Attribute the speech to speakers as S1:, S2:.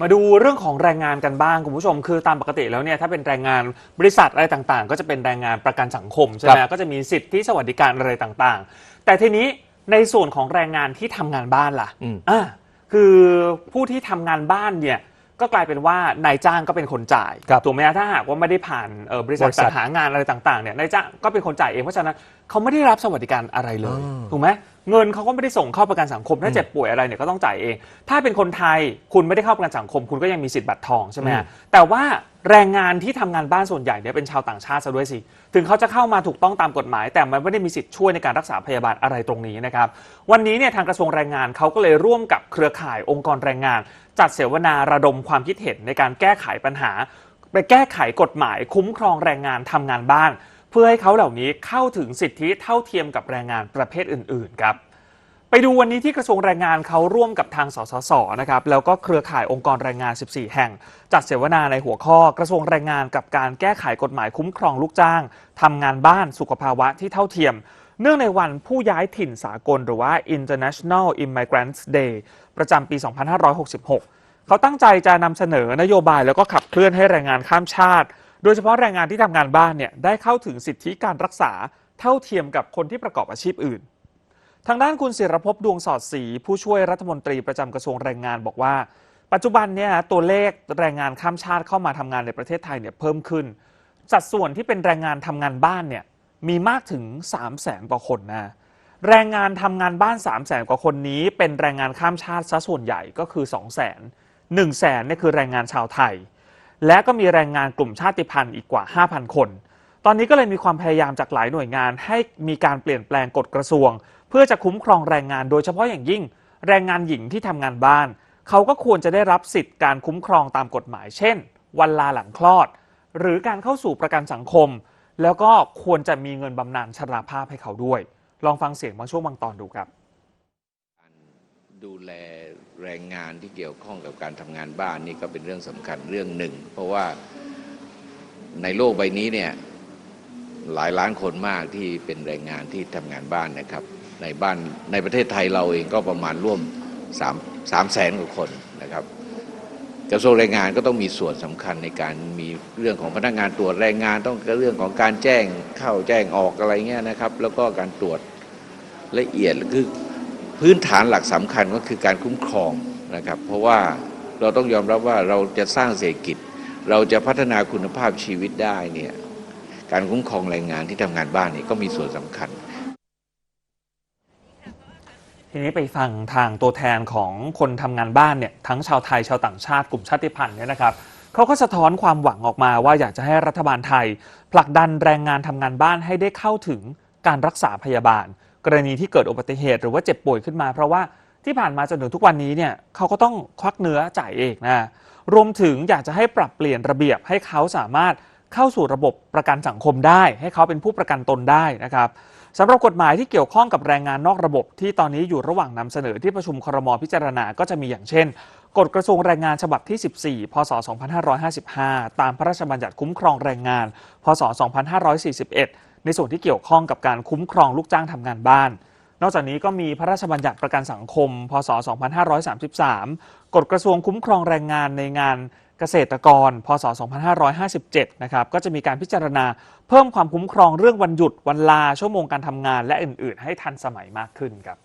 S1: มาดูเรื่องของแรงงานกันบ้างคุณผู้ชม คือตามปกติแล้วเนี่ยถ้าเป็นแรงงานบริษัทอะไรต่างๆ ก็จะเป็นแรงงานประกันสังคมใช่ไหม
S2: ครับ
S1: ก็จะมีสิทธิสวัสดิการอะไรต่างๆ แต่ทีนี้ในส่วนของแรงงานที่ทำงานบ้านล่ะ
S2: อืม
S1: อ่าคือผู้ที่ทำงานบ้านเนี่ยก็กลายเป็นว่านายจ้างก็เป็นคนจ่าย
S2: ครับ
S1: ถูกไหมฮะถ้าหากว่าไม่ได้ผ่านเอ่อบริษัท
S2: บริษั
S1: จั
S2: ท
S1: ดหางานอะไรต่างๆเนี่ยนายจ้างก็เป็นคนจ่ายเองเพราะฉะนั้นเขาไม่ได้รับสวัสดิการอะไรเลย
S2: อ่า
S1: ถูกไหม เงินเขาก็ไม่ได้ส่งเข้าประกันสังคม ถ้าเจ็บป่วยอะไรเนี่ยก็ต้องจ่ายเอง ถ้าเป็นคนไทยคุณไม่ได้เข้าประกันสังคม คุณก็ยังมีสิทธิ์บัตรทองใช่ไหมฮะแต่ว่าแรงงานที่ทำงานบ้านส่วนใหญ่เนี่ยเป็นชาวต่างชาติซะด้วยสิ ถึงเขาจะเข้ามาถูกต้องตามกฎหมาย แต่มันไม่ได้มีสิทธิ์ช่วยในการรักษาพยาบาลอะไรตรงนี้นะครับ วันนี้เนี่ยทางกระทรวงแรงงานเขาก็เลยร่วมกับเครือข่ายองค์กรแรงงาน จัดเสวนาระดมความคิดเห็นในการแก้ไขปัญหา ไปแก้ไขกฎหมายคุ้มครองแรงงานทำงานบ้าน เพื่อให้เขาเหล่านี้เข้าถึงสิทธิเท่าเทียมกับแรงงานประเภทอื่น ๆ ครับ ไปดูวันนี้ที่กระทรวงแรงงานเขาร่วมกับทางสสสนะครับแล้วก็เครือข่ายองค์กรแรงงาน 14 แห่ง จัดเสวนาในหัวข้อกระทรวงแรงงานกับการแก้ไขกฎหมายคุ้มครองลูกจ้างทำงานบ้านสุขภาวะที่เท่าเทียม เนื่องในวันผู้ย้ายถิ่นสากลหรือว่า International Immigrants Day ประจำปี 2566 เขาตั้งใจจะนำเสนอนโยบายแล้วก็ขับเคลื่อนให้แรงงานข้ามชาติ โดยเฉพาะแรงงานที่ทำงานบ้านเนี่ยได้เข้าถึงสิทธิการรักษาเท่าเทียมกับคนที่ประกอบอาชีพอื่น ทางด้านคุณศิรภพดวงสอดศรีผู้ช่วยรัฐมนตรีประจำกระทรวงแรงงานบอกว่า ปัจจุบันเนี่ยตัวเลขแรงงานข้ามชาติเข้ามาทำงานในประเทศไทยเนี่ยเพิ่มขึ้น สัดส่วนที่เป็นแรงงานทำงานบ้านเนี่ยมีมากถึง 3 0 0แสนกว่าคนนะแรงงานทำงานบ้าน 3 0 0แสนกว่าคนนี้ เป็นแรงงานข้ามชาติซะส่วนใหญ่ก็คือ 2 0 0แสน1 0 0 0 0แสนเนี่ยคือแรงงานชาวไทย และก็มีแรงงานกลุ่มชาติพันธุ์อีกกว่า 5,000 คน ตอนนี้ก็เลยมีความพยายามจากหลายหน่วยงานให้มีการเปลี่ยนแปลงกฎกระทรวง เพื่อจะคุ้มครองแรงงานโดยเฉพาะอย่างยิ่ง แรงงานหญิงที่ทำงานบ้าน เขาก็ควรจะได้รับสิทธิ์การคุ้มครองตามกฎหมาย เช่น วันลาหลังคลอด หรือการเข้าสู่ประกันสังคม แล้วก็ควรจะมีเงินบำนาญชราภาพให้เขาด้วย ลองฟังเสียงบางช่วงบางตอนดูครับ
S3: ดูแล แรงงานที่เกี่ยวข้องกับการทำงานบ้านนี่ก็เป็นเรื่องสำคัญเรื่องหนึ่ง เพราะว่าในโลกใบนี้เนี่ยหลายล้านคนมากที่เป็นแรงงานที่ทำงานบ้านนะครับ ในบ้านในประเทศไทยเราเองก็ประมาณร่วม3 3แสนกว่าคนนะครับกระทรวงแรงงานก็ต้องมีส่วนสำคัญในการมีเรื่องของพนักงานตรวจแรงงานต้องเรื่องของการแจ้งเข้าแจ้งออกอะไรเงี้ยนะครับ แล้วก็การตรวจละเอียดคือ พื้นฐานหลักสำคัญก็คือการคุ้มครองนะครับ เพราะว่าเราต้องยอมรับว่าเราจะสร้างเศรษฐกิจ เราจะพัฒนาคุณภาพชีวิตได้เนี่ยการคุ้มครองแรงงานที่ทำงานบ้านนี่ก็มีส่วนสำคัญ
S1: ทีนี้ไปฟังทางตัวแทนของคนทำงานบ้านเนี่ยทั้งชาวไทยชาวต่างชาติกลุ่มชาติพันธุ์เนี่ยนะครับเขาก็สะท้อนความหวังออกมาว่าอยากจะให้รัฐบาลไทย ผลักดันแรงงานทำงานบ้านให้ได้เข้าถึงการรักษาพยาบาล กรณีที่เกิดอุบัติเหตุ หรือว่าเจ็บป่วยขึ้นมา เพราะว่าที่ผ่านมาจนถึงทุกวันนี้เนี่ยเขาก็ต้องควักเนื้อจ่ายเองนะรวมถึงอยากจะให้ปรับเปลี่ยนระเบียบให้เขาสามารถเข้าสู่ระบบประกันสังคมได้ ให้เขาเป็นผู้ประกันตนได้นะครับสำหรับกฎหมายที่เกี่ยวข้องกับแรงงานนอกระบบ ที่ตอนนี้อยู่ระหว่างนำเสนอที่ประชุมครมพิจารณาก็จะมีอย่างเช่น กฎกระทรวงแรงงานฉบับที่ 14 พศ 2555 ตามพระราชบัญญัติคุ้มครองแรงงาน พศ 2541 ในส่วนที่เกี่ยวข้องกับการคุ้มครองลูกจ้างทำงานบ้าน นอกจากนี้ก็มีพระราชบัญญัติประกันสังคม พศ 2533 กฎกระทรวงคุ้มครองแรงงานในงานเกษตรกร พศ 2557 นะครับ ก็จะมีการพิจารณาเพิ่มความคุ้มครองเรื่องวันหยุด วันลา ชั่วโมงการทำงาน และอื่น ๆ ให้ทันสมัยมากขึ้นครับ